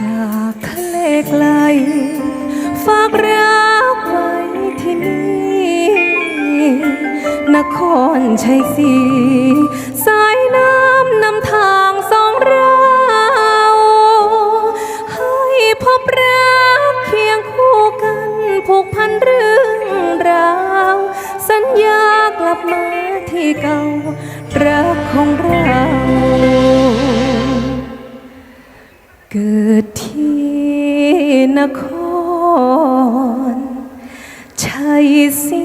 จากทะเลไกล ฝากรักไว้ที่นี่นครชัยศรีสายน้ำนำทางสองเรา ให้พบรักเคียงคู่กันผูกพันเรื่องราว สัญญากลับมาที่เก่ารักของเรา เกิดที่นครชัยศรี